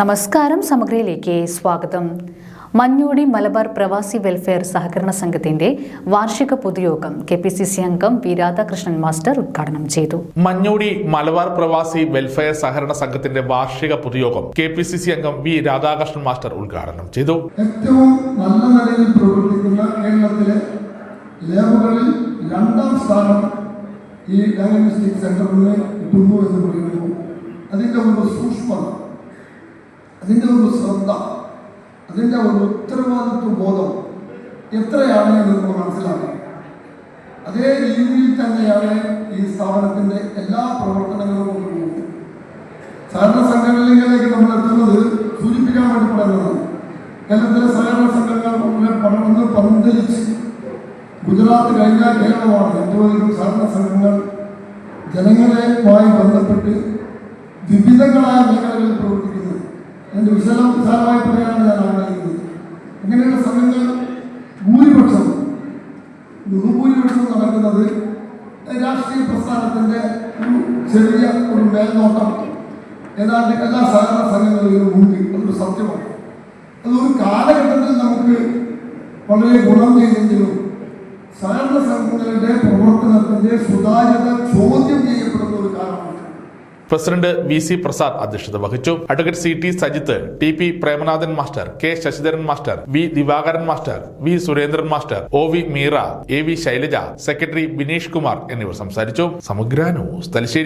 നമസ്കാരം സമഗ്രയിലേക്ക് സ്വാഗതം. മഞ്ഞോടി മലബാർ പ്രവാസി വെൽഫെയർ സഹകരണ സംഘത്തിന്റെ വാർഷിക പൊതുയോഗം കെ പി സി സി അംഗം വി രാധാകൃഷ്ണൻ മാസ്റ്റർ ഉദ്ഘാടനം ചെയ്തു. മഞ്ഞോടി മലബാർ പ്രവാസി വെൽഫെയർ സഹകരണ സംഘത്തിന്റെ വാർഷിക പൊതുയോഗം കെ പി സി സി അംഗം വി രാധാകൃഷ്ണൻ മാസ്റ്റർ ഉദ്ഘാടനം ചെയ്തു. ഏറ്റവും നല്ല നിലയിൽ പ്രവർത്തിക്കുന്ന കേരളത്തിലെ ലാബുകളിൽ രണ്ടാം സ്ഥാനം ഈ ഡയഗ്നോസ്റ്റിക് സെന്ററിന് കിട്ടുന്നു എന്ന് അതിന്റെ ഒരു സൂക്ഷ്മത അതിന്റെ ഒരു ശ്രദ്ധ അതിന്റെ ഒരു ഉത്തരവാദിത്വ ബോധം എത്രയാണ് എന്ന് നമ്മൾ മനസ്സിലാക്കണം. അതേ രീതിയിൽ തന്നെയാണ് ഈ സ്ഥാപനത്തിന്റെ എല്ലാ പ്രവർത്തനങ്ങളും കൊണ്ടുപോകുന്നത്. സഹകരണ സംഘടനകളിലേക്ക് നമ്മൾ എത്തുന്നത് സൂചിപ്പിക്കാൻ വേണ്ടി പറയുന്നതാണ് കേരളത്തിലെ സഹകരണ സംഘടനകൾ വളരെ പടർന്ന് പന്തലിച്ച് ഗുജറാത്ത് കഴിഞ്ഞാൽ കേരളമാണ് ഏറ്റവും അധികം സഹകരണ സംഘങ്ങൾ ജനങ്ങളുമായി ബന്ധപ്പെട്ട് വിവിധങ്ങളായ മേഖലകളിൽ പ്രവർത്തിക്കുന്നത് അതിന്റെ വിശദം വിശാലമായി പറയാനാണ് ഞാൻ ആഗ്രഹിക്കുന്നത് ഇങ്ങനെയുള്ള സംഘങ്ങൾ ഭൂരിപക്ഷം ബഹുഭൂരിപക്ഷം നടക്കുന്നത് രാഷ്ട്രീയ പ്രസ്ഥാനത്തിന്റെ ഒരു ചെറിയ ഒരു മേൽനോട്ടം. ഏതാണ്ട് എല്ലാ സഹകരണ സംഘങ്ങളിലും ഉണ്ട് അതൊരു സത്യമാണ്. അതൊരു കാലഘട്ടത്തിൽ നമുക്ക് വളരെ ഗുണം ചെയ്തെങ്കിലും സഹകരണ സംഘങ്ങളുടെ പ്രവർത്തനത്തിന്റെ സുതാര്യത ചോദ്യം കാലമാണ് പ്രസിഡന്റ് വി സി പ്രസാദ് അധ്യക്ഷത വഹിച്ചു. Advocate C T Sajith T P Premanathan master K Sasidharan master V Divakaran master V Surendran master O V Meera A V Shailaja secretary Bineesh Kumar എന്നിവർ സംസാരിച്ചു. സമഗ്ര ന്യൂസ് തലശ്ശേരി.